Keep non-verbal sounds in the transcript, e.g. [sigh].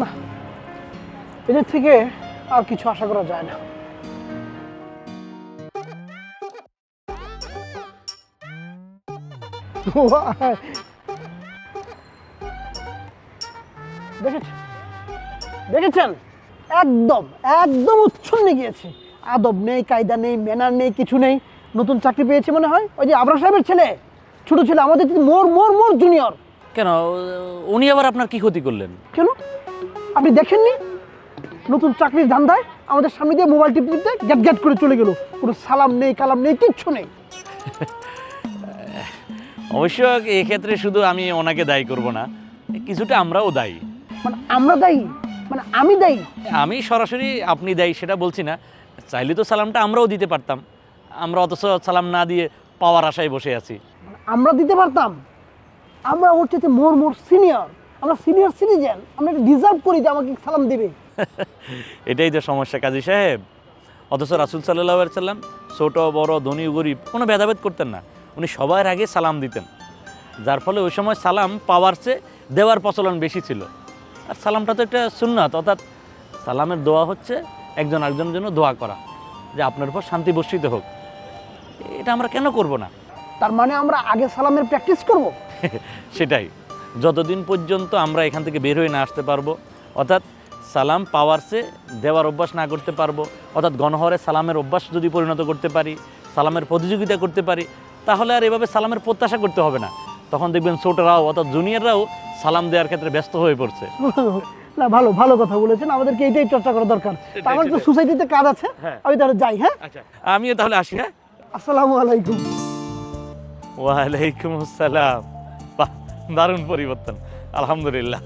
না এদের থেকে আর কিছু আশা করা যায় না। দেখেছেন? দেখেছেন? একদম একদম উচ্ছন্নে গিয়েছে। আদব নেই কায়দা নেই ম্যানার নেই কিছু নেই। নতুন চাকরি পেয়েছে মনে হয়? ওই যে আবরা সাহেবের ছেলে ছোট ছেলে আমাদের মোর মোর মোর জুনিয়র কেন? উনি আবার আপনার কি ক্ষতি করলেন? কেন? আপনি দেখেননি? নতুন চাকরির ধান্দায় আমাদের সামনে দিয়ে মোবাইল টিপ টিপতে গ্যাট গ্যাট করে চলে গেল। কোনো সালাম নেই কালাম নেই কিচ্ছু নেই। [laughs] অবশ্য এক্ষেত্রে শুধু আমি ওনাকে দায়ী করব না কিছুটা আমরাও দায়ী। মানে আমরা দায়ী? মানে আমি দায়ী? আমি সরাসরি আপনি দায়ী সেটা বলছি না চাইলে তো সালামটা আমরাও দিতে পারতাম। আমরা অথচ সালাম না দিয়ে পাওয়ার আশায় বসে আছি। মানে আমরা দিতে পারতাম। আমরা ওর চাইতে মোর মোর সিনিয়র আমরা সিনিয়র সিটিজেন আমরা এটা ডিজার্ভ করি যে আমাকে সালাম দেবে। [laughs] এটাই তো সমস্যা কাজী সাহেব। অথচ রাসুল সাল্লাহ সাল্লাম ছোট বড় ধনী গরিব কোনো ভেদাভেদ করতেন না। উনি সবার আগে সালাম দিতেন। যার ফলে ওই সময় সালাম পাওয়ার চেয়ে দেওয়ার প্রচলন বেশি ছিল। আর সালামটা তো একটা সুন্নাত অর্থাৎ সালামের দোয়া হচ্ছে একজন আরেকজনের জন্য দোয়া করা যে আপনার উপর শান্তি বর্ষিত হোক। এটা আমরা কেন করব না? তার মানে আমরা আগে সালামের প্র্যাকটিস করব? [laughs] সেটাই। যতদিন পর্যন্ত আমরা এখান থেকে বের হয়ে না আসতে পারব অর্থাৎ সালাম পাওয়ার চেয়ে দেওয়ার অভ্যাস না করতে পারব অর্থাৎ গণহরে সালামের অভ্যাস যদি পরিণত করতে পারি সালামের প্রতিযোগিতা করতে পারি তাহলে আর এভাবে সালামের প্রত্যাশা করতে হবে না। তখন দেখবেন ছোটরাও অর্থাৎ জুনিয়ররাও সালাম দেওয়ার ক্ষেত্রে ব্যস্ত হয়ে পড়ছে। [laughs] না ভালো ভালো কথা বলেছেন। আমাদেরকে এইটাই চর্চা করা দরকার। আমার তো সোসাইটিতে কাজ আছে। হ্যাঁ। আমি তাহলে যাই হ্যাঁ? আচ্ছা আমিও তাহলে আসি হ্যাঁ? আসসালামু আলাইকুম। ওয়ালাইকুম আসসালাম। দারুণ পরিবর্তন আলহামদুলিল্লাহ।